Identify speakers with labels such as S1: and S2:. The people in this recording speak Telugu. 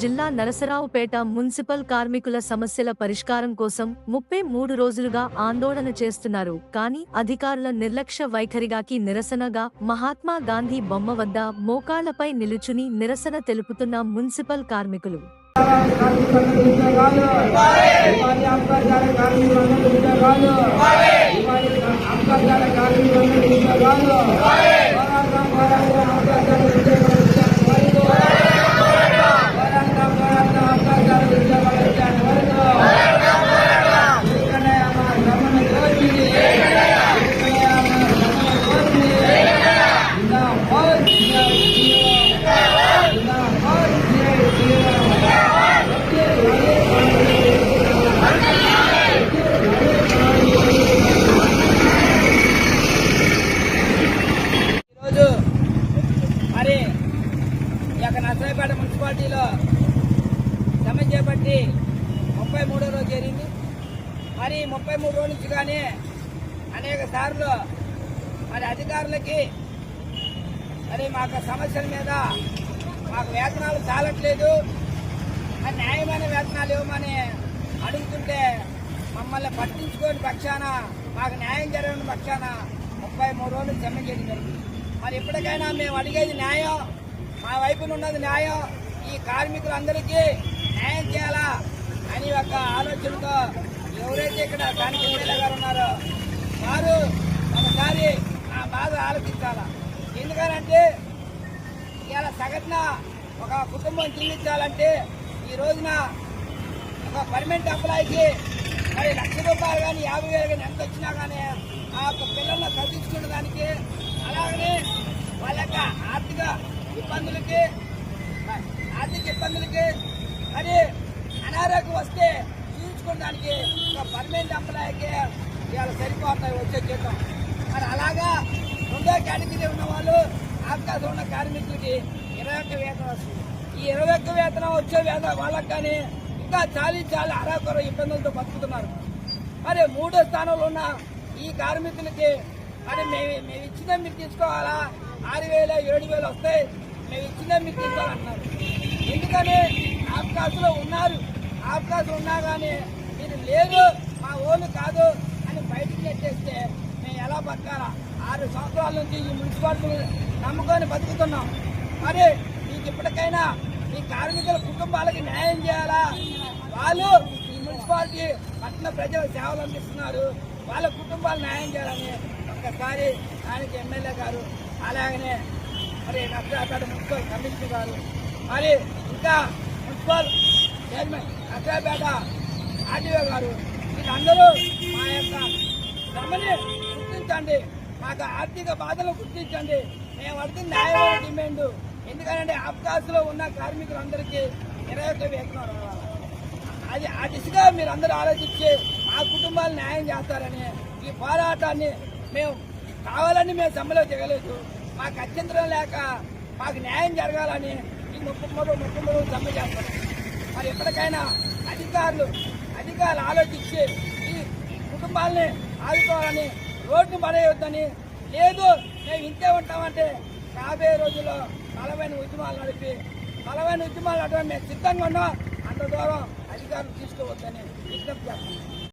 S1: జిల్లా నరసరావుపేట మున్సిపల్ కార్మికుల సమస్యల పరిష్కారం కోసం ముప్పై మూడు రోజులుగా ఆందోళన చేస్తున్నారు. కానీ అధికారుల నిర్లక్ష్య వైఖరిగాకి నిరసనగా మహాత్మా గాంధీ బొమ్మ వద్ద మోకాళ్ళపై నిలుచుని నిరసన తెలుపుతున్న మున్సిపల్ కార్మికులు.
S2: పార్టీలో సమ్మె చేపట్టి ముప్పై మూడో రోజు జరిగింది. మరి ముప్పై మూడు రోజు నుంచి కానీ అనేక సార్లు మరి అధికారులకి మరి మాకు సమస్యల మీద మాకు వేతనాలు చాలట్లేదు. మరి న్యాయమైన వేతనాలు ఇవ్వమని అడుగుతుంటే మమ్మల్ని పట్టించుకోని పక్షాన మాకు న్యాయం జరగని పక్షాన ముప్పై మూడు రోజులు జమ చేయడం జరిగింది. మరి ఎప్పటికైనా మేము అడిగేది న్యాయం మా వైపున ఉన్నది న్యాయం ఈ కార్మికులందరికీ న్యాయం చేయాలా అని ఒక ఆలోచనతో ఎవరైతే ఇక్కడ దానికి ఎమ్మెల్యే గారు ఉన్నారో వారు ఒకసారి నా బాధ ఆలోచించాలా? ఎందుకనంటే ఇవాళ సగటున ఒక కుటుంబం జీవించాలంటే ఈ రోజున ఒక పర్మనెంట్ ఎంప్లాయీకి మరి లక్ష రూపాయలు కానీ యాభై వేలు కానీ ఎంత వచ్చినా కానీ ఆ యొక్క పిల్లలను చదివించుకునే దానికి అలాగనే వాళ్ళ యొక్క ఆర్థిక ఇబ్బందులకి ఆర్థిక ఇబ్బందులకి మరి అనారోగ్యం వస్తే చూపించుకోవడానికి ఒక పర్మనెంట్ ఎంప్లాయీకి ఇవాళ సరిపోతాయి వచ్చే జీతం. మరి అలాగా రెండో కేటగిరీ ఉన్న వాళ్ళు అవకాశం ఉన్న కార్మికులకి ఇరవై ఒక్క వేతనం వస్తుంది. ఈ ఇరవై ఒక్క వేతనం వచ్చే వేతనం వాళ్ళకి కానీ ఇంకా చాలీ చాలా అరాకొర ఇబ్బందులతో బతుకుతున్నారు. మరి మూడో స్థానంలో ఉన్న ఈ కార్మికులకి మరి మేము మేము ఇచ్చిన మీరు తీసుకోవాలా? ఆరు వేలు ఏడు వేలు వస్తాయి. మేము ఇచ్చిన మీరు తీసుకోవాలన్నారు ఎందుకని ఆఫ్కాసులో ఉన్నారు? ఆఫ్కాసులు ఉన్నా కానీ మీరు లేదు మా ఓళ్ళు కాదు అని బయటికి నెట్టేస్తే మేము ఎలా బతకాలా? ఆరు సంవత్సరాల నుంచి ఈ మున్సిపాలిటీ నమ్ముకొని బతుకుతున్నాం. మరి మీకు ఇప్పటికైనా ఈ కార్మికుల కుటుంబాలకి న్యాయం చేయాలా? వాళ్ళు ఈ మున్సిపాలిటీ పట్టణ ప్రజల సేవలు అందిస్తున్నారు. వాళ్ళ కుటుంబాలు న్యాయం చేయాలని ఒక్కసారి ఆయనకి ఎమ్మెల్యే గారు అలాగనే మరి నర్సరాపేట మున్సిపల్ కమిషనర్ గారు మరి ఇంకా మున్సిపల్ చైర్మన్ నర్సరాపేట ఆర్టీఓ గారు. వీళ్ళందరూ మా యొక్క శ్రమని గుర్తించండి మాకు ఆర్థిక బాధలు గుర్తించండి. మేము అడిగిన న్యాయమైన డిమాండ్. ఎందుకంటే అవకాశంలో ఉన్న కార్మికులందరికీ ఇరవై ఒక్క వేతనం అది ఆ దిశగా మీరు అందరూ ఆలోచించి మా కుటుంబాలు న్యాయం చేస్తారని ఈ పోరాటాన్ని మేము కావాలని మేము సమ్మెలో చేయలేదు మాకు అత్యంతరం లేక మాకు న్యాయం జరగాలని ఈ ముప్పై మూడు సమ్మె చేస్తాం. మరి ఎప్పటికైనా అధికారులు అధికారులు ఆలోచించి ఈ కుటుంబాలని ఆదుకోవాలని రోడ్డు పడేయొద్దని లేదు మేము ఇంతే ఉంటామంటే రాబోయే రోజుల్లో బలమైన ఉద్యమాలు నడిపి బలమైన ఉద్యమాలు నడవడం మేము సిద్ధంగా ఉన్నాం. అంత దూరం అధికారులు తీసుకోవద్దని విజ్ఞప్తి చేస్తున్నాం.